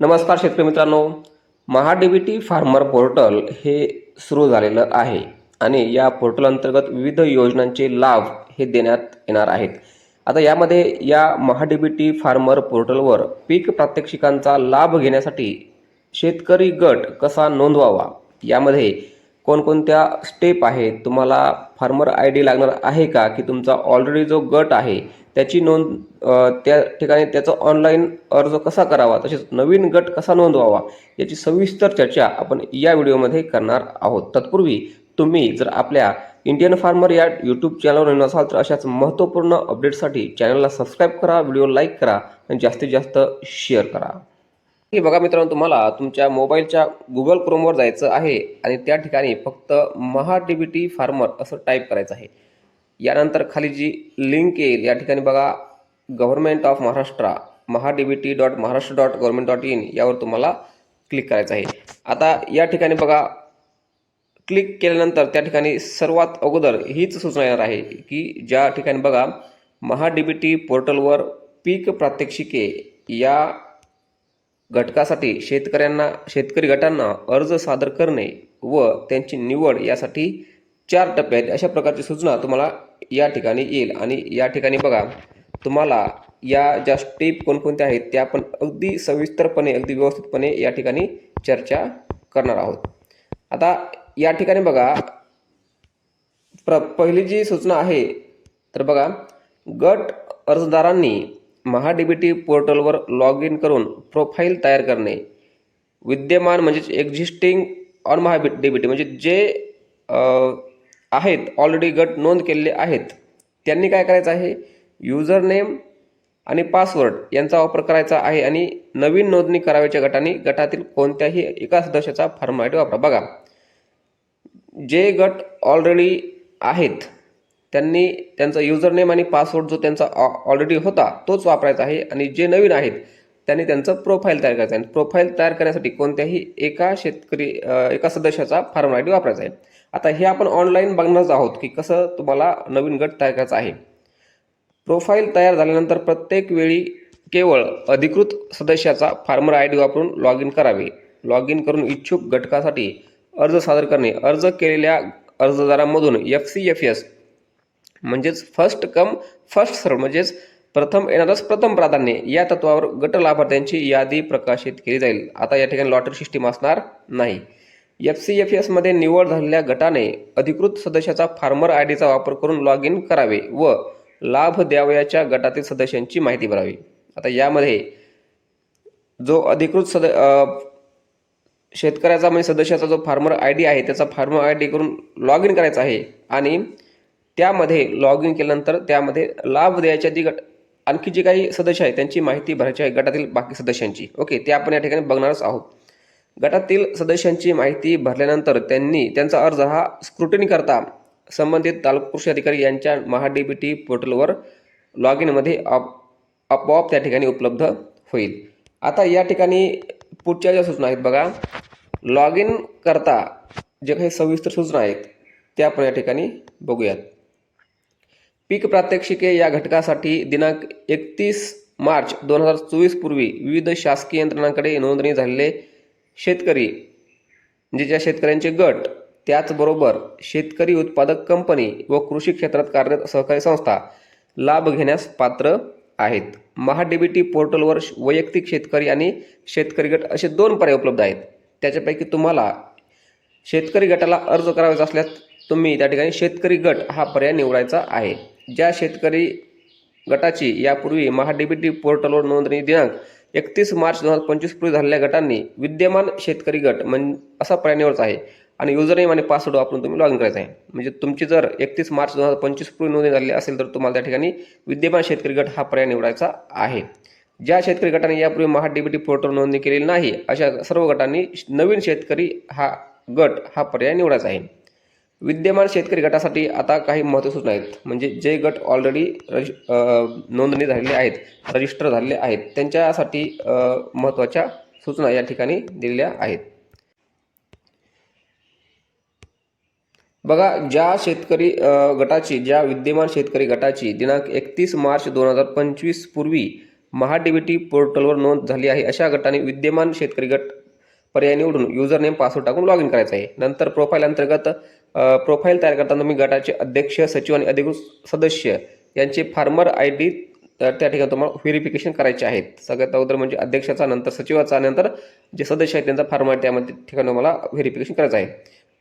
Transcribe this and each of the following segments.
नमस्कार शेतकरी मित्रांनो महाडीबीटी फार्मर पोर्टल हे सुरू झालेलं आहे आणि या पोर्टल अंतर्गत विविध योजनांचे लाभ हे देण्यात येणार आहेत. आता यामध्ये या महाडीबीटी फार्मर पोर्टलवर पीक प्रात्यक्षिकांचा लाभ घेण्यासाठी शेतकरी गट कसा नोंदवावा यामध्ये कोणकोणत्या स्टेप आहेत तुम्हाला फार्मर आय डी लागणार आहे का? की तुमचा ऑलरेडी जो गट आहे त्याची नोंद त्या ठिकाणी त्याचा ऑनलाईन अर्ज कसा करावा? तसेच नवीन गट कसा नोंदवावा? याची सविस्तर चर्चा आपण या व्हिडिओमध्ये करणार आहोत. तत्पूर्वी तुम्ही जर आपल्या इंडियन फार्मर या यूट्यूब चॅनलवर नवीन असाल तर अशाच महत्त्वपूर्ण अपडेटसाठी चॅनलला सबस्क्राईब करा व्हिडिओ लाईक करा आणि जास्तीत जास्त शेअर करा. हे बघा मित्रांनो तुम्हाला तुमच्या मोबाईलच्या गुगल क्रोमवर जायचं आहे आणि त्या ठिकाणी फक्त Maha D B T farmer असं टाईप करायचं आहे. यानंतर खाली जी लिंक येईल या ठिकाणी बघा government of Maharashtra Maha D B T dot Maharashtra dot government dot in यावर तुम्हाला क्लिक करायचं आहे. आता या ठिकाणी बघा क्लिक केल्यानंतर त्या ठिकाणी सर्वात अगोदर हीच सूचना येणार आहे की ज्या ठिकाणी बघा महा डी बी टी पोर्टलवर पीक प्रात्यक्षिके या घटकासाठी शेतकऱ्यांना शेतकरी गटांना अर्ज सादर करणे व त्यांची निवड यासाठी चार टप्पे आहेत अशा प्रकारची सूचना तुम्हाला या ठिकाणी येईल. आणि या ठिकाणी बघा तुम्हाला या ज्या स्टेप कोणकोणत्या आहेत त्या आपण अगदी सविस्तरपणे अगदी व्यवस्थितपणे या ठिकाणी चर्चा करणार आहोत. आता या ठिकाणी बघा प्र पहिली जी सूचना आहे तर बघा गट अर्जदारांनी महाडीबीटी पोर्टलवर लॉग इन करून प्रोफाईल तयार करणे. विद्यमान म्हणजेच एक्झिस्टिंग ऑन महाबी डीबीटी म्हणजे जे आहेत ऑलरेडी गट नोंद केलेले आहेत त्यांनी काय करायचं आहे? युजर नेम आणि पासवर्ड यांचा वापर करायचा आहे आणि नवीन नोंदणी करावयाच्या गटाने गटातील कोणत्याही एका सदस्याचा फॉर्मॅलिटी वापरा बघा जे गट ऑलरेडी आहेत त्यांनी त्यांचा युजर नेम आणि पासवर्ड जो त्यांचा ऑलरेडी होता तोच वापरायचा आहे. आणि जे नवीन आहेत त्यांनी त्यांचं प्रोफाईल तयार करायचं आहे. प्रोफाईल तयार करण्यासाठी कोणत्याही एका शेतकरी एका सदस्याचा फार्म आय डी वापरायचा आहे. आता हे आपण ऑनलाईन बघणारच आहोत की कसं तुम्हाला नवीन गट तयार करायचा आहे. प्रोफाईल तयार झाल्यानंतर प्रत्येक वेळी केवळ अधिकृत सदस्याचा फार्मर आय डी वापरून लॉग इन करावे. लॉग इन करून इच्छुक घटकासाठी अर्ज सादर करणे. अर्ज केलेल्या अर्जदारांमधून एफ सी एफ एस म्हणजेच फर्स्ट कम फर्स्ट सर्व म्हणजेच प्रथम येणारच प्रथम प्राधान्य. या तत्वावर गट लाभार्थ्यांची यादी प्रकाशित केली जाईल. आता या ठिकाणी लॉटरी सिस्टीम असणार नाही. एफ सी एफ एसमध्ये निवड झालेल्या गटाने अधिकृत सदस्याचा फार्मर आय डीचा वापर करून लॉग इन करावे व लाभ द्यावयाच्या गटातील सदस्यांची माहिती भरावी. आता यामध्ये जो अधिकृत सद शेतकऱ्याचा म्हणजे सदस्याचा जो फार्मर आय डी आहे त्याचा फार्मर आय डी करून लॉग इन करायचा आहे आणि त्यामध्ये लॉग इन केल्यानंतर त्यामध्ये लाभ द्यायच्या जी गट आणखी जे काही सदस्य आहेत त्यांची माहिती भरायची आहे गटातील बाकी सदस्यांची. ओके ते आपण या ठिकाणी बघणारच आहोत. गटातील सदस्यांची माहिती भरल्यानंतर त्यांनी त्यांचा अर्ज हा स्क्रुटनी करता संबंधित तालुका कृषी अधिकारी यांच्या महा डी टी पोर्टलवर लॉग इनमध्ये आप आपोआप त्या ठिकाणी उपलब्ध होईल. आता या ठिकाणी पुढच्या ज्या सूचना आहेत बघा. लॉग इन करता जे काही सविस्तर सूचना आहेत त्या आपण या ठिकाणी बघूयात. पीक प्रात्यक्षिके या घटकासाठी दिनांक एकतीस मार्च दोन हजार चोवीस पूर्वी विविध शासकीय यंत्रणांकडे नोंदणी झालेले शेतकरी म्हणजे ज्या शेतकऱ्यांचे गट त्याचबरोबर शेतकरी उत्पादक कंपनी व कृषी क्षेत्रात कार्यरत सहकारी संस्था लाभ घेण्यास पात्र आहेत. महाडीबीटी पोर्टलवर वैयक्तिक शेतकरी आणि शेतकरी गट असे दोन पर्याय उपलब्ध आहेत. त्याच्यापैकी तुम्हाला शेतकरी गटाला अर्ज करायचा असल्यास तुम्ही त्या ठिकाणी शेतकरी गट हा पर्याय निवडायचा आहे. ज्या शेतकरी गटाची यापूर्वी महाडीबीटी पोर्टलवर नोंदणी दिनांक एकतीस मार्च दोन हजार पंचवीस पूर्वी झालेल्या गटांनी विद्यमान शेतकरी गट म्हण असा पर्याय आहे. आणि युजर नेम आणि पासवर्ड वापरून तुम्ही लॉग इन करायचं आहे. म्हणजे तुमची जर एकतीस मार्च दोन हजार पंचवीस पूर्वी नोंदणी झाली असेल तर तुम्हाला त्या ठिकाणी विद्यमान शेतकरी गट हा पर्याय निवडायचा आहे. ज्या शेतकरी गटाने यापूर्वी महाडीबीटी पोर्टल नोंदणी केलेली नाही अशा सर्व गटांनी नवीन शेतकरी हा गट हा पर्याय निवडायचा आहे. विद्यमान शेतकरी गटासाठी आता काही महत्त्व सूचना आहेत म्हणजे जे गट ऑलरेडी रजि नोंदणी झालेले आहेत रजिस्टर झालेले आहेत त्यांच्यासाठी महत्त्वाच्या सूचना या ठिकाणी दिलेल्या आहेत. बघा ज्या शेतकरी गटाची ज्या विद्यमान शेतकरी गटाची दिनांक एकतीस मार्च दोन हजार पंचवीस पूर्वी महाडीबीटी पोर्टलवर नोंद झाली आहे अशा गटाने विद्यमान शेतकरी गट पर्याय निवडून युजर नेम पासवर्ड टाकून लॉग इन करायचं आहे. नंतर प्रोफाईल अंतर्गत प्रोफाईल तयार करताना तुम्ही गटाचे अध्यक्ष सचिव आणि अधिकृत सदस्य यांचे फार्मर आय डी त्या ठिकाणी तुम्हाला व्हेरिफिकेशन करायचे आहेत. सगळ्यात अगोदर म्हणजे अध्यक्षाचा नंतर सचिवाचा नंतर जे सदस्य आहेत त्यांचा फार्मर त्यामध्ये ठिकाणी तुम्हाला व्हेरिफिकेशन करायचं आहे.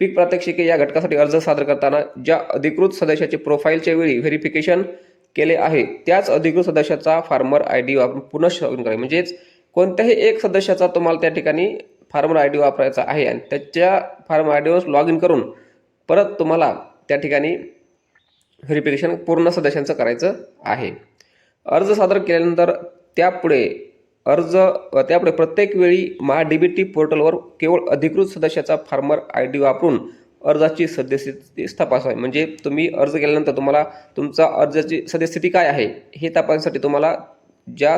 पीक प्रात्यक्षिके या घटकासाठी अर्ज सादर करताना ज्या अधिकृत सदस्याचे प्रोफाईलच्या वेळी व्हेरिफिकेशन केले आहे त्याच अधिकृत सदस्याचा फार्मर आय डी वापरून पुन्हा लॉग इन म्हणजेच कोणत्याही एक सदस्याचा तुम्हाला त्या ठिकाणी फार्मर आय डी वापरायचा आहे आणि त्याच्या फार्मर आय डीवर लॉग इन करून परत तुम्हाला त्या ठिकाणी व्हेरिफिकेशन पूर्ण सदस्यांचं करायचं आहे. अर्ज सादर केल्यानंतर त्यापुढे अर्ज त्यापुढे प्रत्येक वेळी महा डी बी टी पोर्टलवर केवळ अधिकृत सदस्याचा फार्मर आय डी वापरून अर्जाची सद्यस्थिती तपासावी. म्हणजे तुम्ही अर्ज केल्यानंतर तुम्हाला तुमचा अर्जाची सद्यस्थिती काय आहे हे तपासण्यासाठी तुम्हाला ज्या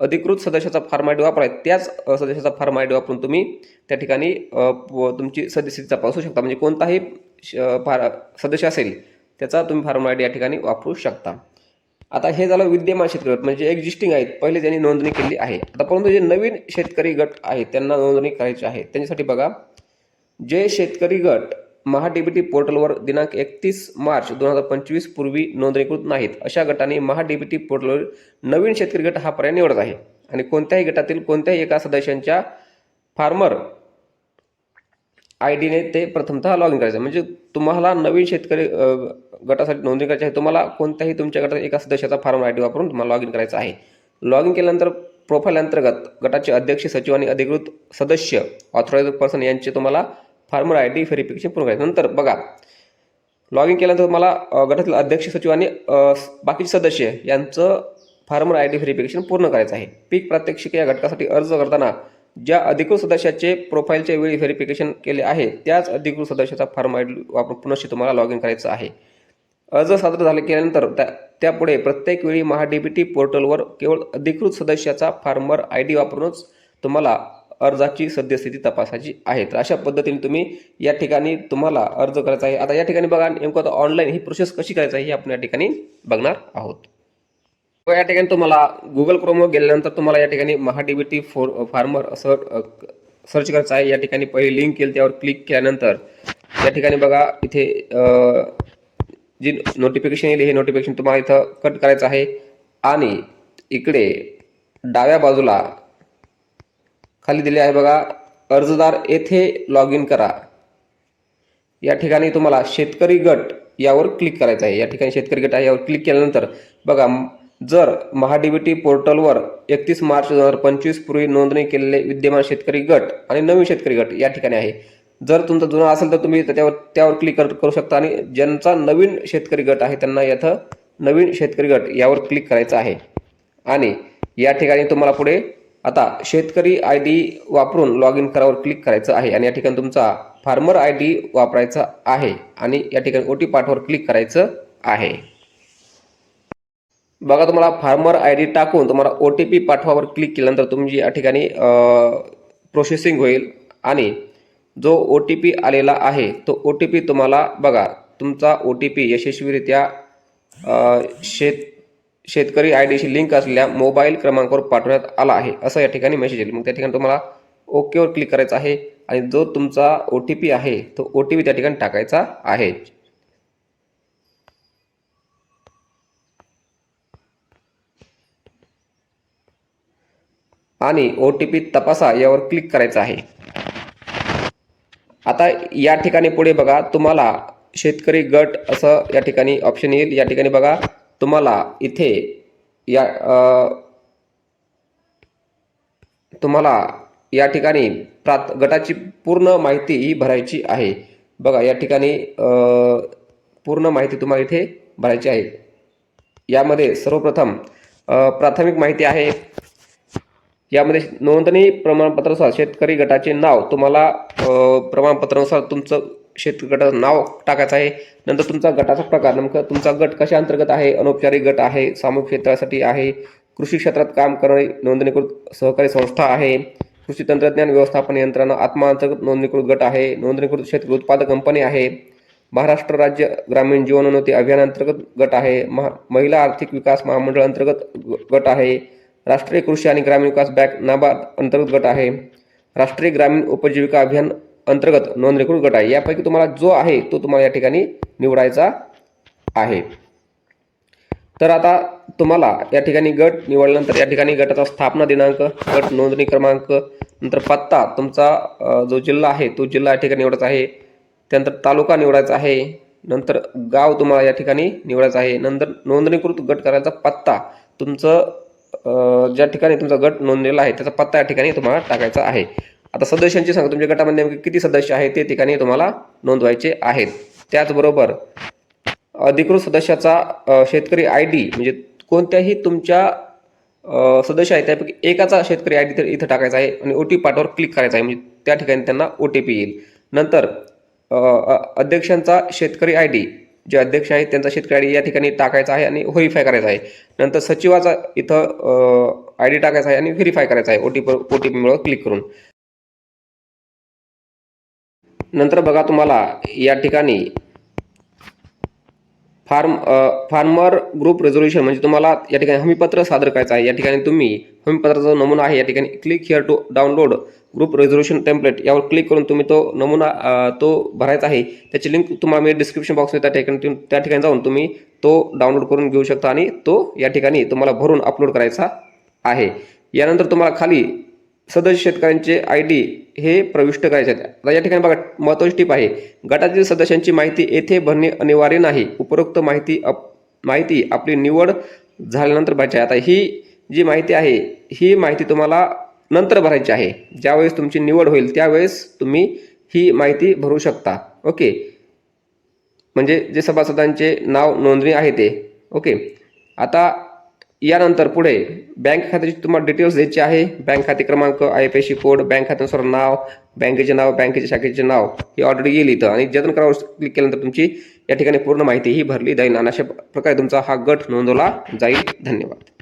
अधिकृत सदस्याचा फॉर्म आय डी वापराय त्याच सदस्याचा फॉर्म आय डी वापरून तुम्ही त्या ठिकाणी तुमची सदस्यता तपासू शकता. म्हणजे कोणताही श- फार सदस्य असेल त्याचा तुम्ही फार्म आय डी या ठिकाणी वापरू शकता. आता हे झालं विद्यमान शेतकरी गट. म्हणजे एक्झिस्टिंग आहेत पहिले त्यांनी नोंदणी केली आहे. आता परंतु जे नवीन शेतकरी गट आहेत त्यांना नोंदणी करायची आहे. त्यांच्यासाठी बघा जे शेतकरी गट महाडीबीटी पोर्टलवर दिनांक एकतीस मार्च दोन हजार पंचवीस पूर्वी नोंदणीकृत नाहीत. अशा गटाने महाडीबीटी पोर्टलवर नवीन शेतकरी गट हा पर्याय निवडत आहे आणि कोणत्याही गटातील कोणत्याही एका सदस्यांच्या फार्मर आय डीने ते प्रथमतः लॉग इन करायचं. म्हणजे तुम्हाला नवीन शेतकरी गटासाठी नोंदणी करायची आहे तुम्हाला कोणत्याही तुमच्या गटात एका सदस्याचा फार्मर आय डी वापरून तुम्हाला लॉग इन करायचं आहे. लॉग इन केल्यानंतर प्रोफाईल अंतर्गत गटाचे अध्यक्ष सचिव आणि अधिकृत सदस्य ऑथोराइज पर्सन यांचे तुम्हाला फार्मर आय डी व्हेरिफिकेशन पूर्ण करायचं. नंतर बघा लॉग इन केल्यानंतर मला गटातील अध्यक्ष सचिव आणि बाकीचे सदस्य यांचं फार्मर आय डी व्हेरिफिकेशन पूर्ण करायचं आहे. पीक प्रात्यक्षिक या घटकासाठी अर्ज करताना ज्या अधिकृत सदस्याचे प्रोफाईलच्या वेळी व्हेरिफिकेशन केले आहे त्याच अधिकृत सदस्याचा फार्म आय डी वापरून पुनश्च तुम्हाला लॉग इन करायचं आहे. अर्ज सादर झाले केल्यानंतर त्या त्यापुढे प्रत्येक वेळी महाडीबीटी पोर्टलवर केवळ अधिकृत सदस्याचा फार्मर आय डी वापरूनच तुम्हाला अर्जाची सद्यस्थिती तपासायची आहे. तर अशा पद्धतीने तुम्ही या ठिकाणी तुम्हाला अर्ज करायचा आहे. आता या ठिकाणी बघा नेमकं आता ऑनलाईन ही प्रोसेस कशी करायची आहे हे आपण या ठिकाणी बघणार आहोत. व या ठिकाणी तुम्हाला गुगल क्रोमवर गेल्यानंतर तुम्हाला या ठिकाणी महाडीबीटी फोर फार्मर असं सर्च करायचं आहे. या ठिकाणी पहिली लिंक केली त्यावर क्लिक केल्यानंतर या ठिकाणी बघा इथे जी नोटिफिकेशन येईल हे नोटिफिकेशन तुम्हाला इथं कट करायचं आहे. आणि इकडे डाव्या बाजूला खाली दिले आहे बघा. अर्जदार येथे लॉग इन करा. या ठिकाणी तुम्हाला शेतकरी गट यावर क्लिक करायचं आहे. या ठिकाणी शेतकरी गट आहे यावर क्लिक केल्यानंतर बघा जर महाडीबीटी पोर्टलवर एकतीस मार्च दोन हजार पंचवीस पूर्वी नोंदणी केलेले विद्यमान शेतकरी गट आणि नवीन शेतकरी गट या ठिकाणी आहे. जर तुमचा जुना असेल तर तुम्ही त्यावर त्यावर क्लिक कर- करू शकता आणि ज्यांचा नवीन शेतकरी गट आहे त्यांना याथं नवीन शेतकरी गट यावर क्लिक करायचं आहे. आणि या ठिकाणी तुम्हाला पुढे आता शेतकरी आय डी वापरून लॉग इन करावर क्लिक करायचं आहे आणि या ठिकाणी तुमचा फार्मर आय डी वापरायचा आहे आणि या ठिकाणी ओ टी पाठवर क्लिक करायचं आहे. बघा तुम्हाला फार्मर आय डी टाकून तुम्हाला ओ टी पी पाठवावर क्लिक केल्यानंतर तुमची या ठिकाणी प्रोसेसिंग होईल आणि जो ओ टी पी आलेला आहे तो ओ टी पी तुम्हाला बघा तुमचा ओ टी पी यशस्वीरित्या शेत शेतकरी आय डीशी लिंक असलेल्या मोबाईल क्रमांकावर पाठवण्यात आला आहे. असं या ठिकाणी मेसेज येईल. मग त्या ठिकाणी तुम्हाला ओकेवर क्लिक करायचं आहे आणि जो तुमचा ओ टी पी आहे तो ओ टी पी त्या ठिकाणी टाकायचा आहे. आणि ओ टी पी तपासा यावर क्लिक करायचं आहे. आता या ठिकाणी पुढे बघा तुम्हाला शेतकरी गट असं या ठिकाणी ऑप्शन येईल. या ठिकाणी बघा तुम्हाला इथे या तुम्हाला या ठिकाणी प्रात गटाची पूर्ण माहिती ही भरायची आहे. बघा या ठिकाणी पूर्ण माहिती तुम्हाला इथे भरायची आहे. यामध्ये सर्वप्रथम प्राथमिक माहिती आहे. यामध्ये नोंदणी प्रमाणपत्रानुसार शेतकरी गटाचे नाव तुम्हाला प्रमाणपत्रानुसार तुमचं शेतकरी गटाचं नाव टाकायचं आहे. नंतर तुमचा गटाचा प्रकार नेमकं तुमचा गट कशा अंतर्गत आहे? अनौपचारिक गट आहे सामूहिक क्षेत्रासाठी आहे कृषी क्षेत्रात काम करणारी नोंदणीकृत सहकारी संस्था आहे कृषी तंत्रज्ञान व्यवस्थापन यंत्रणा आत्माअंतर्गत नोंदणीकृत गट आहे नोंदणीकृत शेतकरी उत्पादक कंपनी आहे महाराष्ट्र राज्य ग्रामीण जीवनोन्नती अभियानांतर्गत गट आहे महा महिला आर्थिक विकास महामंडळ अंतर्गत गट आहे राष्ट्रीय कृषी आणि ग्रामीण विकास बँक नाबार्ड अंतर्गत गट आहे राष्ट्रीय ग्रामीण उपजीविका अभियान अंतर्गत नोंदणीकृत गट आहे. यापैकी तुम्हाला जो आहे तो तुम्हाला या ठिकाणी निवडायचा आहे. तर आता तुम्हाला या ठिकाणी गट निवडल्यानंतर या ठिकाणी गटाचा स्थापना दिनांक गट नोंदणी क्रमांक नंतर पत्ता तुमचा जो जिल्हा आहे तो जिल्हा या ठिकाणी निवडायचा आहे. त्यानंतर तालुका निवडायचा आहे. नंतर गाव तुम्हाला या ठिकाणी निवडायचं आहे. नंतर नोंदणीकृत गट करायचा पत्ता. तुमचं ज्या ठिकाणी तुमचा गट नोंदलेला आहे त्याचा पत्ता या ठिकाणी तुम्हाला टाकायचा आहे. आता सदस्यांची सांगा तुमच्या गटामध्ये नेमके किती सदस्य आहेत ते ठिकाणी तुम्हाला नोंदवायचे आहेत. त्याचबरोबर अधिकृत सदस्याचा शेतकरी आय डी म्हणजे कोणत्याही तुमच्या सदस्य आहे त्यापैकी एकाचा शेतकरी आय डी तर इथं टाकायचा आहे आणि ओ टी पाठवर क्लिक करायचा आहे. म्हणजे त्या ठिकाणी त्यांना ओ टी पी येईल. नंतर अध्यक्षांचा शेतकरी आय डी जे अध्यक्ष आहेत त्यांचा शेतकरी आय डी या ठिकाणी टाकायचा आहे आणि व्हेरीफाय करायचा आहे. नंतर सचिवाचा इथं आय डी टाकायचा आहे आणि व्हेरीफाय करायचा आहे O T P O T पीमुळं click करून. नंतर बघा तुम्हाला या ठिकाणी. फार्म फार्मर ग्रुप रेझोल्युशन म्हणजे तुम्हाला या ठिकाणी हमीपत्र सादर करायचं आहे. या ठिकाणी तुम्ही हमीपत्राचा जो नमुना आहे या ठिकाणी click here to download group resolution template यावर क्लिक करून तुम्ही तो नमुना तो भरायचा आहे. त्याची लिंक तुम्हाला मी डिस्क्रिप्शन बॉक्समध्ये त्या ठिकाणी त्या ठिकाणी जाऊन तुम्ही तो डाउनलोड करून घेऊ शकता आणि तो या ठिकाणी तुम्हाला भरून अपलोड करायचा आहे. यानंतर तुम्हाला खाली सदस्य शेतकऱ्यांचे आय डी हे प्रविष्ट करायचे आहेत आता या ठिकाणी बघा महत्त्वाची टीप आहे. गटातील सदस्यांची माहिती येथे भरणे अनिवार्य नाही. उपरोक्त माहिती अप माहिती आपली निवड झाल्यानंतर भरायची आहे. आता ही जी माहिती आहे ही माहिती तुम्हाला नंतर भरायची आहे. ज्यावेळेस तुमची निवड होईल त्यावेळेस तुम्ही ही माहिती भरू शकता. ओके? म्हणजे जे सभासदांचे नाव नोंदणी आहे ते. ओके? आता यानंतर पुढे बँक खात्याची तुम्हाला डिटेल्स द्यायची आहे. बँक खाते क्रमांक I F S C code bank खात्यानुसार नाव बँकेचे नाव बँकेच्या शाखेचे नाव हे ऑलरेडी येईल इथं. आणि जतन करावर क्लिक केल्यानंतर तुमची या ठिकाणी पूर्ण माहिती ही भरली जाईल. आणि अशा प्रकारे तुमचा हा गट नोंदवला जाईल. धन्यवाद.